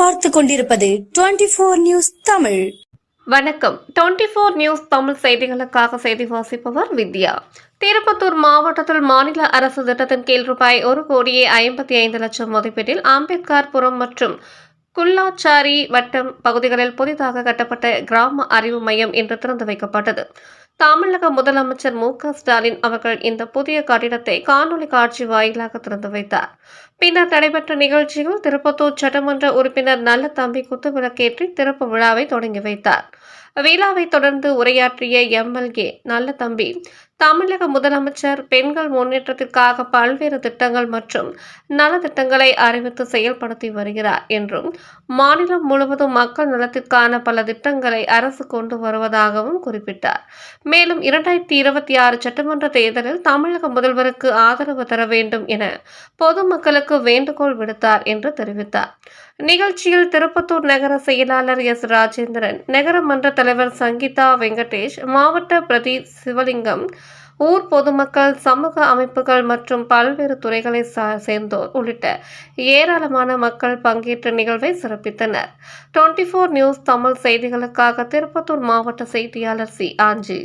பார்த்து கொண்டிருப்பது twenty four news Tamil. வணக்கம். டுவெண்ட்டி ஃபோர் நியூஸ் தமிழ் செய்திகளுக்காக செய்தி வாசிப்பவர் வித்யா. திருப்பத்தூர் மாவட்டத்தில் மாநில அரசு திட்டத்தின் கீழ் ரூபாய் ஒரு கோடியே ஐம்பத்தி ஐந்து லட்சம் மதிப்பீட்டில் அம்பேத்கர் புறம் மற்றும் குல்லாச்சாரி வட்டம் பகுதிகளில் புதிதாக கட்டப்பட்ட கிராம அறிவு மையம் இன்று திறந்து வைக்கப்பட்டது. தமிழக முதலமைச்சர் மு க ஸ்டாலின் அவர்கள் இந்த புதிய கட்டிடத்தை காணொலி காட்சி வாயிலாக திறந்து வைத்தார். பின்னர் நடைபெற்ற நிகழ்ச்சியில் திருப்பத்தூர் சட்டமன்ற உறுப்பினர் நல்ல தம்பி குத்துவிளக்கேற்றி திறப்பு விழாவை தொடங்கி வைத்தார். விழாவை தொடர்ந்து உரையாற்றிய எம்எல்ஏ நல்ல தம்பி தமிழக முதலமைச்சர் பெண்கள் முன்னேற்றத்திற்காக பல்வேறு திட்டங்கள் மற்றும் நலத்திட்டங்களை அறிவித்து செயல்படுத்தி வருகிறார் என்றும் மாநிலம் முழுவதும் மக்கள் நலத்திற்கான பல திட்டங்களை அரசு கொண்டு வருவதாகவும் குறிப்பிட்டார். மேலும் இரண்டாயிரத்தி இருபத்தி ஆறு சட்டமன்ற தேர்தலில் தமிழக முதல்வருக்கு ஆதரவு தர வேண்டும் என பொதுமக்களுக்கு வேண்டுகோள் விடுத்தார் என்று தெரிவித்தார். நிகழ்ச்சியில் திருப்பத்தூர் நகர செயலாளர் எஸ் ராஜேந்திரன் நகர மன்ற தலைவர் சங்கீதா வெங்கடேஷ் மாவட்ட பிரதி சிவலிங்கம் ஊர் பொதுமக்கள் சமூக அமைப்புகள் மற்றும் பல்வேறு துறைகளை சேர்ந்தோர் உள்ளிட்ட ஏராளமான மக்கள் பங்கேற்ற நிகழ்வை சிறப்பித்தனர். டுவெண்ட்டி ஃபோர் நியூஸ் தமிழ் செய்திகளுக்காக திருப்பத்தூர் மாவட்ட செய்தியாளர் சி. ஆஞ்சி.